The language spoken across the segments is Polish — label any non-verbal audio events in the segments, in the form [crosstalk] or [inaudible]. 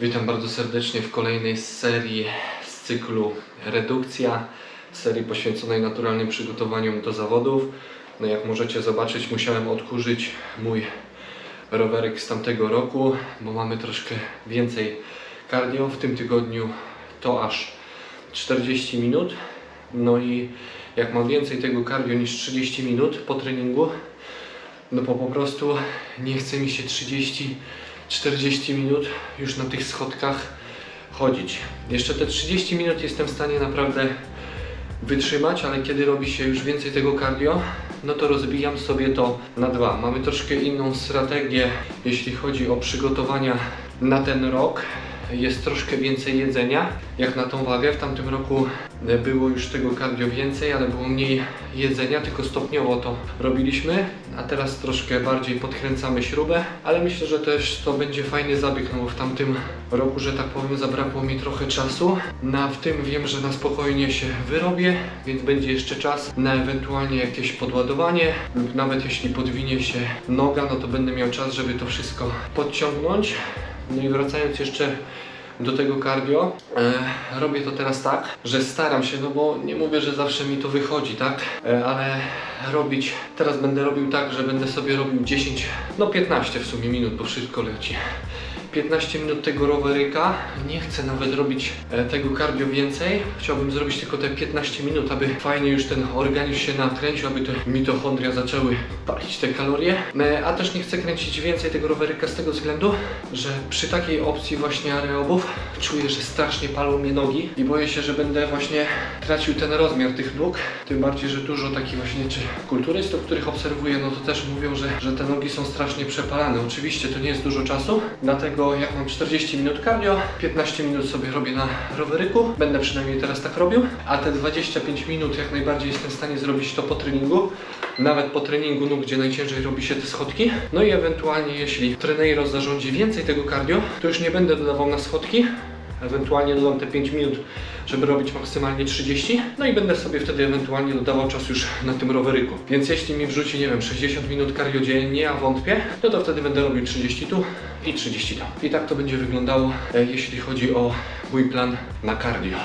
Witam bardzo serdecznie w kolejnej serii z cyklu Redukcja, serii poświęconej naturalnym przygotowaniom do zawodów. No jak możecie zobaczyć, musiałem odkurzyć mój rowerek z tamtego roku, bo mamy troszkę więcej cardio. W tym tygodniu to aż 40 minut. No i jak mam więcej tego cardio niż 30 minut po treningu, no po prostu nie chce mi się 30-40 minut już na tych schodkach chodzić. Jeszcze te 30 minut jestem w stanie naprawdę wytrzymać, ale kiedy robi się już więcej tego cardio, no to rozbijam sobie to na dwa. Mamy troszkę inną strategię, jeśli chodzi o przygotowania na ten rok. Jest troszkę więcej jedzenia, jak na tą wagę. W tamtym roku było już tego cardio więcej, ale było mniej jedzenia, tylko stopniowo to robiliśmy. A teraz troszkę bardziej podkręcamy śrubę, ale myślę, że też to będzie fajny zabieg, no bo w tamtym roku, że tak powiem, zabrakło mi trochę czasu. Na w tym wiem, że na spokojnie się wyrobię, więc będzie jeszcze czas na ewentualnie jakieś podładowanie lub nawet jeśli podwinie się noga, no to będę miał czas, żeby to wszystko podciągnąć. No i wracając jeszcze do tego cardio, e, robię to teraz tak, że staram się, no bo nie mówię, że zawsze mi to wychodzi, tak? E, ale robić, teraz będę robił tak, że będę sobie robił 10, no 15 w sumie minut, bo wszystko leci. 15 minut tego roweryka, nie chcę nawet robić e, tego cardio więcej, chciałbym zrobić tylko te 15 minut, aby fajnie już ten organizm się nakręcił, aby te mitochondria zaczęły palić te kalorie, E, a też nie chcę kręcić więcej tego roweryka z tego względu, że przy takiej opcji właśnie aerobów czuję, że strasznie palą mnie nogi i boję się, że będę właśnie tracił ten rozmiar tych nóg, tym bardziej, że dużo takich właśnie czy kulturystów, których obserwuję, no to też mówią, że, że te nogi są strasznie przepalane. Oczywiście to nie jest dużo czasu, dlatego jak mam 40 minut cardio, 15 minut sobie robię na roweryku, będę przynajmniej teraz tak robił, a te 25 minut jak najbardziej jestem w stanie zrobić to po treningu, nawet po treningu nóg, gdzie najciężej robi się te schodki. No i ewentualnie jeśli trener zarządzi więcej tego cardio, to już nie będę dodawał na schodki, Ewentualnie dodam te 5 minut, żeby robić maksymalnie 30. No i będę sobie wtedy ewentualnie dodawał czas już na tym roweryku. Więc jeśli mi wrzuci, nie wiem, 60 minut cardio dziennie, a wątpię, no to wtedy będę robił 30 tu i 30 tam. I tak to będzie wyglądało, e, jeśli chodzi o mój plan na cardio.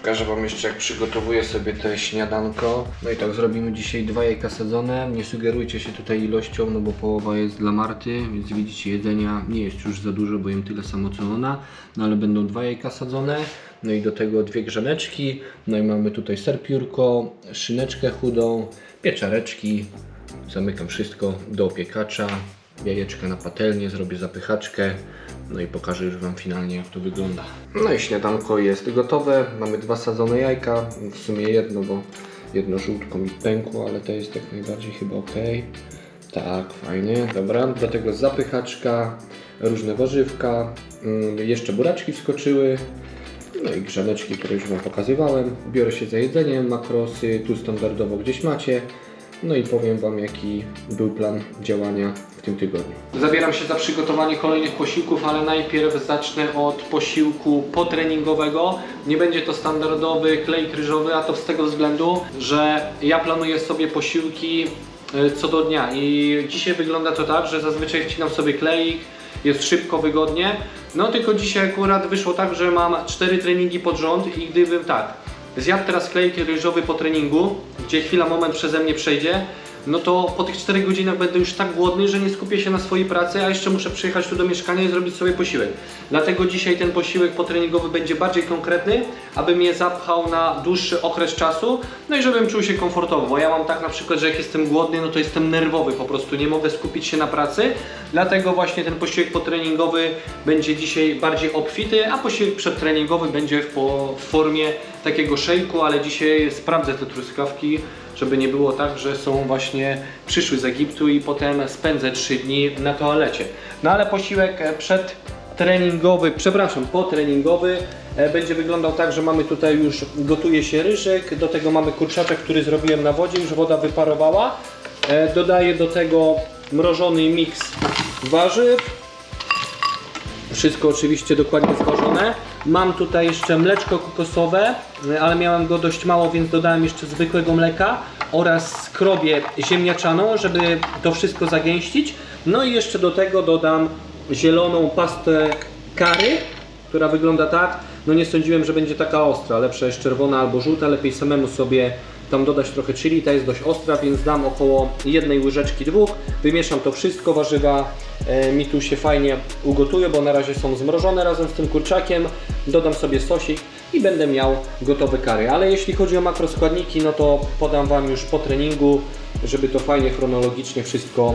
Pokażę Wam jeszcze jak przygotowuję sobie te śniadanko. No i tak zrobimy dzisiaj dwa jajka sadzone. Nie sugerujcie się tutaj ilością, no bo połowa jest dla Marty, więc widzicie jedzenia nie jest już za dużo, bo jem tyle samo co ona. No ale będą dwa jajka sadzone. No i do tego dwie grzaneczki. No i mamy tutaj ser piórko, szyneczkę chudą, pieczareczki. Zamykam wszystko do opiekacza. Jajeczka na patelnię, zrobię zapychaczkę. No i pokażę już Wam finalnie jak to wygląda. No i śniadanko jest gotowe. Mamy dwa sadzone jajka. W sumie jedno, bo jedno żółtko mi pękło, ale to jest jak najbardziej chyba ok. Tak, fajnie. Dobra, do tego zapychaczka, różne warzywka, mm, jeszcze buraczki wskoczyły. No i grzaneczki, które już Wam pokazywałem. Biorę się za jedzenie, makrosy tu standardowo gdzieś macie. No i powiem Wam jaki był plan działania w tym tygodniu. Zabieram się za przygotowanie kolejnych posiłków, ale najpierw zacznę od posiłku potreningowego. Nie będzie to standardowy klej ryżowy, a to z tego względu, że ja planuję sobie posiłki e, co do dnia i dzisiaj wygląda to tak, że zazwyczaj wcinam sobie kleik, jest szybko, wygodnie. No tylko dzisiaj akurat wyszło tak, że mam cztery treningi pod rząd i gdybym tak zjadł teraz klejk ryżowy po treningu, gdzie chwila, moment przeze mnie przejdzie, no to po tych 4 godzinach będę już tak głodny, że nie skupię się na swojej pracy, a jeszcze muszę przyjechać tu do mieszkania i zrobić sobie posiłek. Dlatego dzisiaj ten posiłek potreningowy będzie bardziej konkretny, aby mnie zapchał na dłuższy okres czasu, no i żebym czuł się komfortowo, bo ja mam tak na przykład, że jak jestem głodny, no to jestem nerwowy po prostu, nie mogę skupić się na pracy, dlatego właśnie ten posiłek potreningowy będzie dzisiaj bardziej obfity, a posiłek przedtreningowy będzie w, po, w formie takiego szejku, ale dzisiaj sprawdzę te truskawki, żeby nie było tak, że są właśnie przyszły z Egiptu i potem spędzę 3 dni na toalecie. No ale posiłek e, przedtreningowy, przepraszam, potreningowy e, będzie wyglądał tak, że mamy tutaj już gotuje się ryżek, do tego mamy kurczaczek, który zrobiłem na wodzie, już woda wyparowała. E, Dodaję do tego mrożony miks warzyw, wszystko oczywiście dokładnie zważone. Mam tutaj jeszcze mleczko kokosowe, y, ale miałem go dość mało, więc dodałem jeszcze zwykłego mleka oraz skrobię ziemniaczaną, żeby to wszystko zagęścić. No i jeszcze do tego dodam zieloną pastę kary, która wygląda tak. No nie sądziłem, że będzie taka ostra. Lepsza jest czerwona albo żółta. Lepiej samemu sobie tam dodać trochę chili. Ta jest dość ostra, więc dam około jednej łyżeczki, dwóch. Wymieszam to wszystko. Warzywa e, mi tu się fajnie ugotują, bo na razie są zmrożone razem z tym kurczakiem. Dodam sobie sosik i będę miał gotowe kary. Ale jeśli chodzi o makroskładniki, no to podam Wam już po treningu, żeby to fajnie chronologicznie wszystko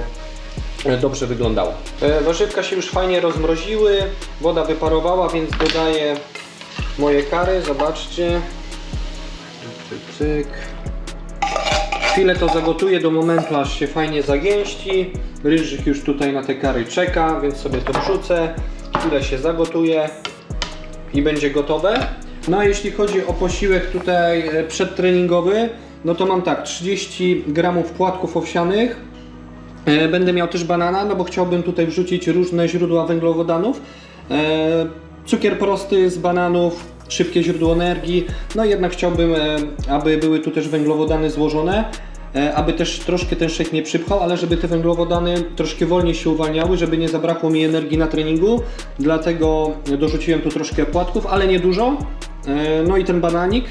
e, dobrze wyglądało. E, Warzywka się już fajnie rozmroziły, woda wyparowała, więc dodaję moje kary, zobaczcie. Cyk, cyk. Chwilę to zagotuję do momentu, aż się fajnie zagęści. Ryżyk już tutaj na te kary czeka, więc sobie to wrzucę. Chwilę się zagotuje i będzie gotowe. No a jeśli chodzi o posiłek tutaj e, przedtreningowy, no to mam tak, 30 gramów płatków owsianych, E, Będę miał też banana, no bo chciałbym tutaj wrzucić różne źródła węglowodanów. E, Cukier prosty z bananów, szybkie źródło energii. No jednak chciałbym, e, aby były tu też węglowodany złożone, e, aby też troszkę ten shake nie przypchał, ale żeby te węglowodany troszkę wolniej się uwalniały, żeby nie zabrakło mi energii na treningu. Dlatego dorzuciłem tu troszkę płatków, ale nie dużo. E, No i ten bananik.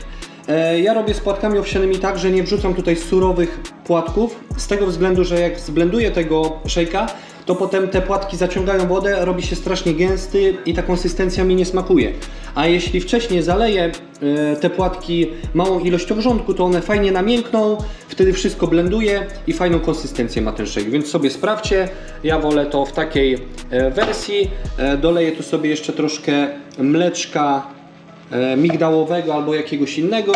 Ja robię z płatkami owsianymi tak, że nie wrzucam tutaj surowych płatków, z tego względu, że jak zblenduję tego szejka, to potem te płatki zaciągają wodę, robi się strasznie gęsty i ta konsystencja mi nie smakuje. A jeśli wcześniej zaleję e, te płatki małą ilością wrzątku, to one fajnie namiękną, wtedy wszystko blenduje i fajną konsystencję ma ten shake. Więc sobie sprawdźcie, ja wolę to w takiej e, wersji. E, Doleję tu sobie jeszcze troszkę mleczka migdałowego albo jakiegoś innego,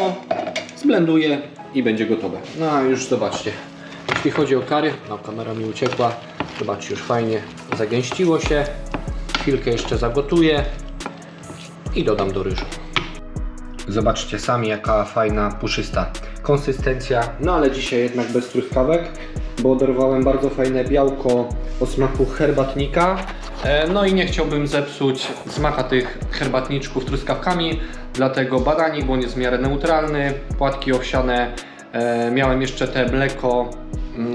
zblenduję i będzie gotowe. No już zobaczcie. Jeśli chodzi o kary, no kamera mi uciekła, zobaczcie już fajnie zagęściło się. Chwilkę jeszcze zagotuję i dodam do ryżu. Zobaczcie sami jaka fajna, puszysta konsystencja. No ale dzisiaj jednak bez truskawek, bo dorwałem bardzo fajne białko o smaku herbatnika. E, No i nie chciałbym zepsuć smaka tych herbatniczków truskawkami, dlatego badanik, bo on jest w miarę neutralny, płatki owsiane, e, miałem jeszcze te mleko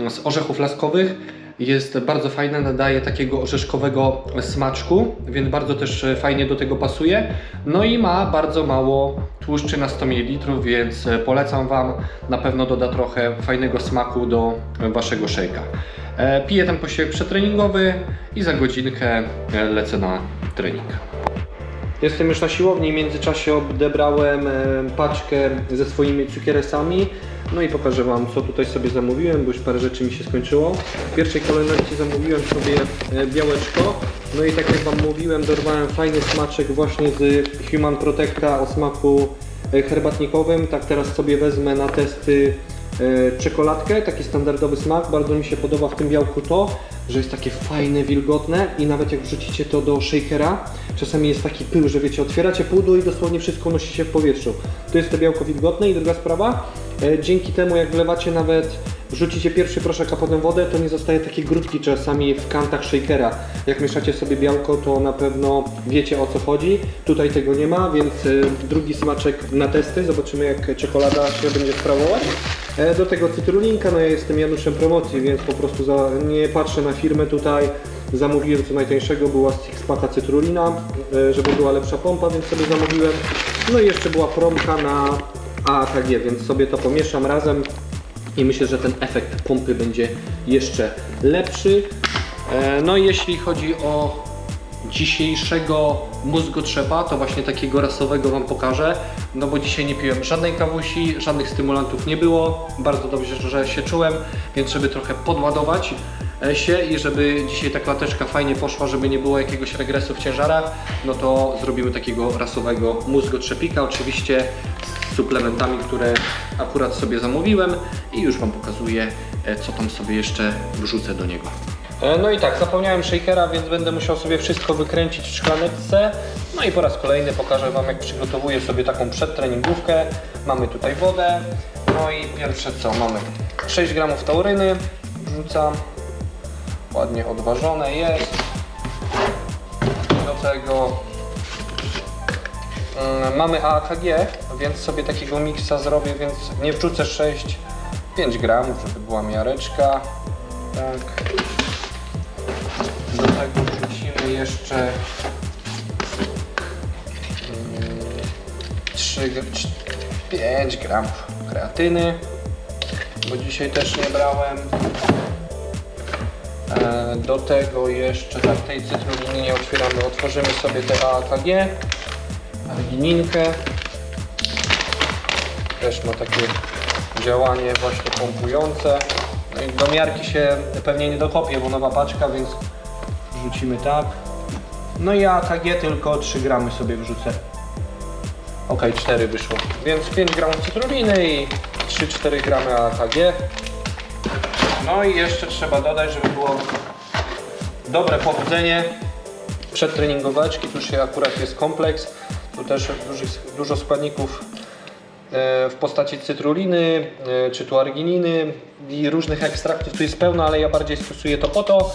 z orzechów laskowych, jest bardzo fajne, nadaje takiego orzeszkowego smaczku, więc bardzo też e, fajnie do tego pasuje. No i ma bardzo mało tłuszczy na 100 ml, więc e, polecam Wam. Na pewno doda trochę fajnego smaku do Waszego szejka. E, Piję ten posiłek przetreningowy i za godzinkę lecę na trening. Jestem już na siłowni, w międzyczasie odebrałem paczkę ze swoimi cukieresami. No i pokażę Wam, co tutaj sobie zamówiłem, bo już parę rzeczy mi się skończyło. W pierwszej kolejności zamówiłem sobie e, białeczko. No i tak jak Wam mówiłem, dorwałem fajny smaczek właśnie z Human Protecta o smaku e, herbatnikowym. Tak teraz sobie wezmę na testy e, czekoladkę, taki standardowy smak. Bardzo mi się podoba w tym białku to, że jest takie fajne, wilgotne i nawet jak wrzucicie to do shakera, czasami jest taki pył, że wiecie, otwieracie pudło i dosłownie wszystko unosi się w powietrzu. To jest to białko wilgotne i druga sprawa, dzięki temu jak wlewacie nawet, wrzucicie pierwszy proszek, a potem wodę, to nie zostaje takie grudki czasami w kantach shakera. Jak mieszacie sobie białko, to na pewno wiecie o co chodzi. Tutaj tego nie ma, więc e, drugi smaczek na testy, zobaczymy jak czekolada się będzie sprawować. E, Do tego cytrulinka, no ja jestem Januszem promocji, więc po prostu za, nie patrzę na firmę tutaj. Zamówiłem co najtańszego, była sixpacka cytrulina, e, żeby była lepsza pompa, więc sobie zamówiłem. No i jeszcze była promka na AAKG, więc sobie to pomieszam razem i myślę, że ten efekt pompy będzie jeszcze lepszy. E, No i jeśli chodzi o dzisiejszego mózgotrzepa, to właśnie takiego rasowego Wam pokażę, no bo dzisiaj nie piłem żadnej kawusi, żadnych stymulantów nie było, bardzo dobrze, że się czułem, więc żeby trochę podładować e, się i żeby dzisiaj ta klateczka fajnie poszła, żeby nie było jakiegoś regresu w ciężarach, no to zrobimy takiego rasowego mózgotrzepika, oczywiście suplementami, które akurat sobie zamówiłem i już Wam pokazuję, e, co tam sobie jeszcze wrzucę do niego. E, No i tak, zapomniałem shakera, więc będę musiał sobie wszystko wykręcić w szklaneczce. No i po raz kolejny pokażę Wam, jak przygotowuję sobie taką przedtreningówkę. Mamy tutaj wodę. No i pierwsze co, mamy 6 gramów tauryny. Wrzucam. Ładnie odważone jest. Do tego Mm, mamy AKG, więc sobie takiego miksa zrobię, więc nie wrzucę 6, 5 gramów, żeby była miareczka. Tak. Do tego wrzucimy jeszcze mm, 3, 5 gramów kreatyny, bo dzisiaj też nie brałem. E, do tego jeszcze tak tej cytruliny nie otwieramy, otworzymy sobie te AKG argininkę. Też ma takie działanie właśnie pompujące. No i do miarki się pewnie nie dokopie, bo nowa paczka, więc wrzucimy tak. No i AKG tylko 3 gramy sobie wrzucę. Ok, 4 wyszło. Więc 5 gramów cytruliny i 3-4 gramy AKG. No i jeszcze trzeba dodać, żeby było dobre powodzenie przedtreningoweczki. Tu się akurat jest kompleks. Tu też dużo, składników e, w postaci cytruliny, e, czy tu argininy i różnych ekstraktów tu jest pełno, ale ja bardziej stosuję to po to,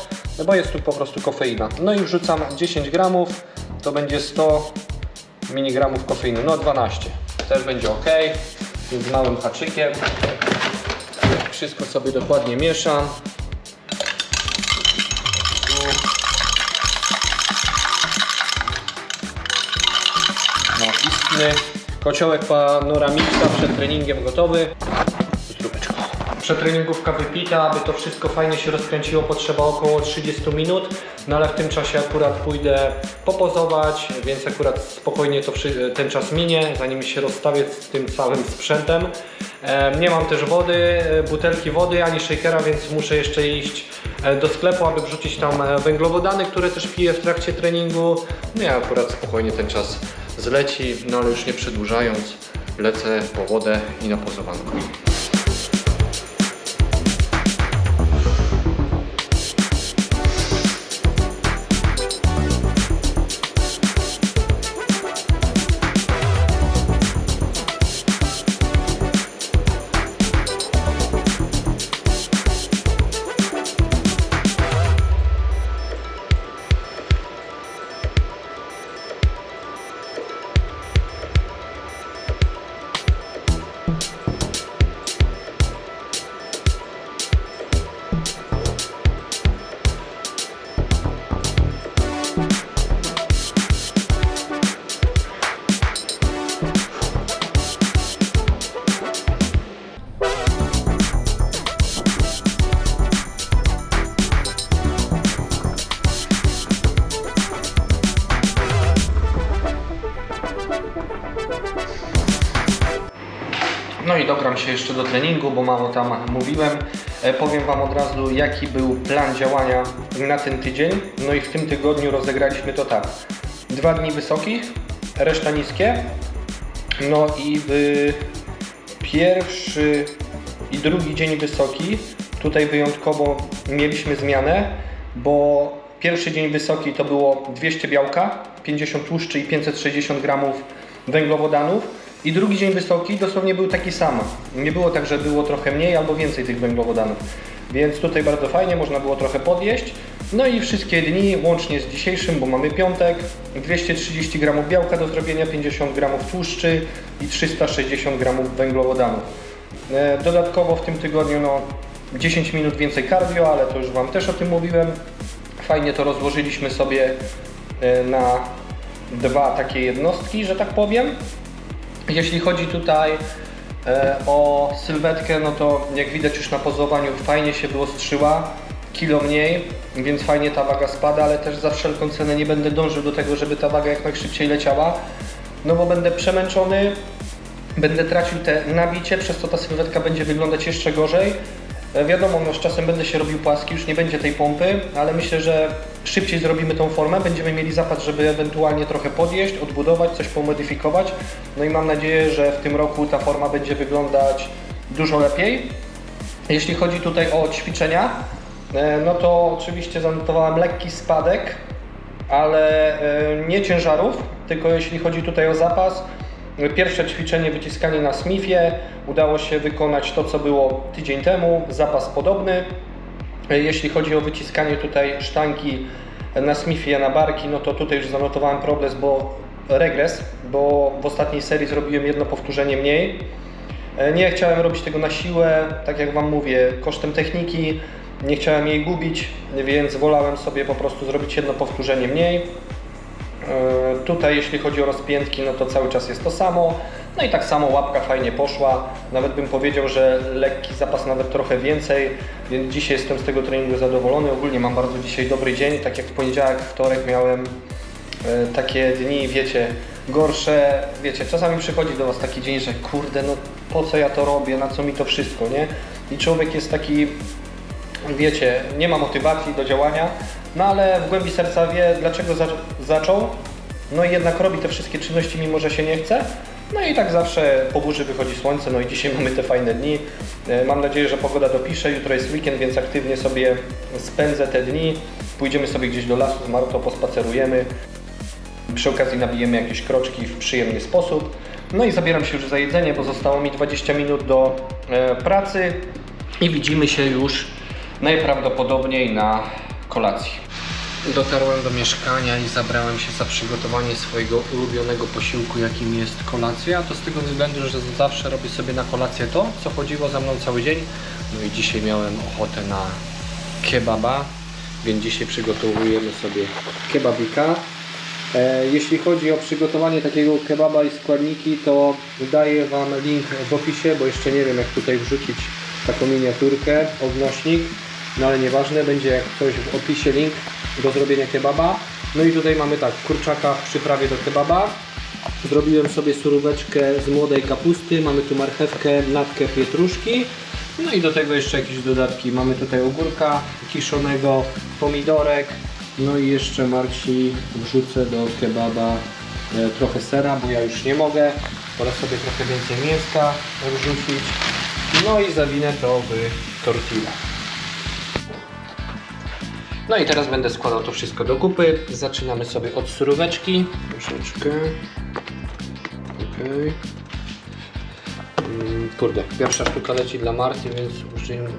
bo jest tu po prostu kofeina. No i wrzucam 10 gramów, to będzie 100 mg kofeiny, no 12. Też będzie ok, więc małym haczykiem. Wszystko sobie dokładnie mieszam. Istny kociołek Panoramixa przed treningiem gotowy. Zdróbeczko. Przetreningówka wypita, aby to wszystko fajnie się rozkręciło potrzeba około 30 minut, no ale w tym czasie akurat pójdę popozować, więc akurat spokojnie to ten czas minie, zanim się rozstawię z tym całym sprzętem. Nie mam też wody, e, butelki wody ani shakera, więc muszę jeszcze iść e, do sklepu, aby wrzucić tam e, węglowodany, które też piję w trakcie treningu. No ja akurat spokojnie ten czas zleci, no ale już nie przedłużając, lecę po wodę i na pozowanko. Mało tam mówiłem. E, Powiem Wam od razu, jaki był plan działania na ten tydzień. No i w tym tygodniu rozegraliśmy to tak. Dwa dni wysokich, reszta niskie. No i pierwszy i drugi dzień wysoki, tutaj wyjątkowo mieliśmy zmianę, bo pierwszy dzień wysoki to było 200 białka, 50 tłuszczy i 560 gramów węglowodanów. I drugi dzień wysoki dosłownie był taki sam. Nie było tak, że było trochę mniej albo więcej tych węglowodanów. Więc tutaj bardzo fajnie, można było trochę podjeść. No i wszystkie dni, łącznie z dzisiejszym, bo mamy piątek, 230 gramów białka do zrobienia, 50 gramów tłuszczy i 360 gramów węglowodanów. E, Dodatkowo w tym tygodniu no, 10 minut więcej cardio, ale to już Wam też o tym mówiłem. Fajnie to rozłożyliśmy sobie e, na dwa takie jednostki, że tak powiem. Jeśli chodzi tutaj e, o sylwetkę, no to jak widać już na pozowaniu fajnie się wyostrzyła, kilo mniej, więc fajnie ta waga spada, ale też za wszelką cenę nie będę dążył do tego, żeby ta waga jak najszybciej leciała, no bo będę przemęczony, będę tracił te nabicie, przez co ta sylwetka będzie wyglądać jeszcze gorzej. E, Wiadomo, no z czasem będę się robił płaski, już nie będzie tej pompy, ale myślę, że szybciej zrobimy tą formę, będziemy mieli zapas, żeby ewentualnie trochę podjeść, odbudować, coś pomodyfikować. No i mam nadzieję, że w tym roku ta forma będzie wyglądać dużo lepiej. Jeśli chodzi tutaj o ćwiczenia, e, no to oczywiście zanotowałem lekki spadek, ale e, nie ciężarów, tylko jeśli chodzi tutaj o zapas, Pierwsze ćwiczenie wyciskanie na Smithie udało się wykonać to, co było tydzień temu, zapas podobny. Jeśli chodzi o wyciskanie tutaj sztangi na Smithie na barki, no to tutaj już zanotowałem progres, bo regres, bo w ostatniej serii zrobiłem jedno powtórzenie mniej. E, Nie chciałem robić tego na siłę, tak jak Wam mówię, kosztem techniki. Nie chciałem jej gubić, więc wolałem sobie po prostu zrobić jedno powtórzenie mniej. E, Tutaj jeśli chodzi o rozpiętki, no to cały czas jest to samo. No i tak samo łapka fajnie poszła. Nawet bym powiedział, że lekki zapas nawet trochę więcej, więc dzisiaj jestem z tego treningu zadowolony. Ogólnie mam bardzo dzisiaj dobry dzień, tak jak w poniedziałek, wtorek miałem e, takie dni, wiecie, gorsze, wiecie, czasami przychodzi do Was taki dzień, że kurde, no po co ja to robię, na co mi to wszystko, nie? I człowiek jest taki, wiecie, nie ma motywacji do działania, no ale w głębi serca wie, dlaczego za zaczął, no i jednak robi te wszystkie czynności, mimo że się nie chce. No i tak zawsze po burzy wychodzi słońce, no i dzisiaj [laughs] mamy te fajne dni. E, Mam nadzieję, że pogoda dopisze. Jutro jest weekend, więc aktywnie sobie spędzę te dni. Pójdziemy sobie gdzieś do lasu z Martą, pospacerujemy. Przy okazji nabijemy jakieś kroczki w przyjemny sposób. No i zabieram się już za jedzenie, bo zostało mi 20 minut do e, pracy i widzimy się już najprawdopodobniej na kolacji. Dotarłem do mieszkania i zabrałem się za przygotowanie swojego ulubionego posiłku, jakim jest kolacja. To z tego względu, że zawsze robię sobie na kolację to, co chodziło za mną cały dzień. No i dzisiaj miałem ochotę na kebaba, więc dzisiaj przygotowujemy sobie kebabika. E, Jeśli chodzi o przygotowanie takiego kebaba i składniki, to daję Wam link w opisie, bo jeszcze nie wiem jak tutaj wrzucić taką miniaturkę, odnośnik, no ale nieważne, będzie jak coś w opisie link do zrobienia kebaba. No i tutaj mamy tak, kurczaka w przyprawie do kebaba. Zrobiłem sobie suróweczkę z młodej kapusty, mamy tu marchewkę, natkę pietruszki. No i do tego jeszcze jakieś dodatki. Mamy tutaj ogórka kiszonego, pomidorek. No i jeszcze Marci wrzucę do kebaba e, trochę sera, bo ja już nie mogę. Oraz sobie trochę więcej mięska wrzucić. No i zawinę to w tortilla. No i teraz będę składał to wszystko do kupy. Zaczynamy sobie od suróweczki. Troszeczkę. Okej. Mm, Kurde, pierwsza sztuka leci dla Marty, więc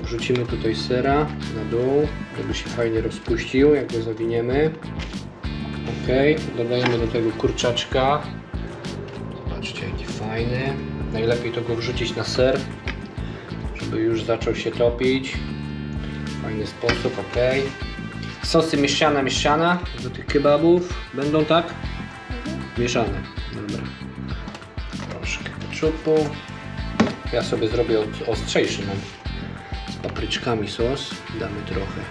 wrzucimy tutaj sera na dół, żeby się fajnie rozpuścił, jak go zawiniemy. Ok, dodajemy do tego kurczaczka. Zobaczcie, jaki fajny. Najlepiej to go wrzucić na ser, żeby już zaczął się topić. Fajny sposób, ok. Sosy mieszane, mieszane do tych kebabów. Będą tak? Mieszane. Dobra. Troszkę ketchupu. Ja sobie zrobię ostrzejszy mam. Z papryczkami sos. Damy trochę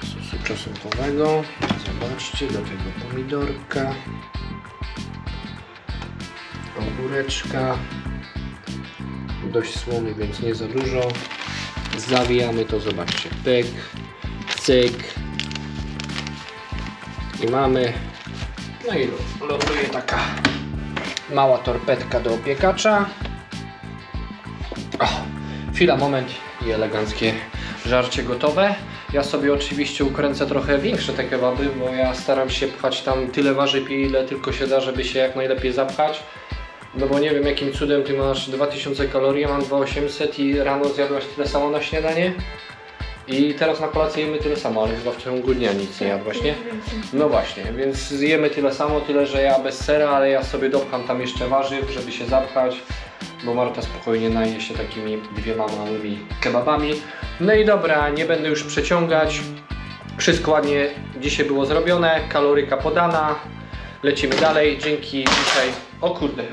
sosu czosnkowego. Zobaczcie, do tego pomidorka. Ogóreczka. Dość słony, więc nie za dużo. Zawijamy to, zobaczcie. Pyk, cyk. I mamy. No i ląduje taka mała torpedka do opiekacza. O, chwila, moment i eleganckie żarcie gotowe. Ja sobie oczywiście ukręcę trochę większe te kebaby, bo ja staram się pchać tam tyle warzyw, ile tylko się da, żeby się jak najlepiej zapchać. No bo nie wiem jakim cudem ty masz 2000 kalorii, ja mam 2800 i rano zjadłaś tyle samo na śniadanie. I teraz na kolację jemy tyle samo, ale chyba w ciągu dnia nic nie jadłaś, nie? No właśnie, więc zjemy tyle samo, tyle że ja bez sera, ale ja sobie dopcham tam jeszcze warzyw, żeby się zapchać, bo Marta spokojnie naje się takimi dwiema małymi kebabami. No i dobra, nie będę już przeciągać. Wszystko ładnie dzisiaj było zrobione, kaloryka podana. Lecimy dalej. Dzięki dzisiaj. O kurde,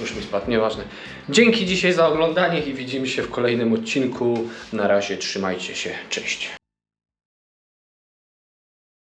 już mi spadł, nieważne. Dzięki dzisiaj za oglądanie i widzimy się w kolejnym odcinku. Na razie trzymajcie się. Cześć.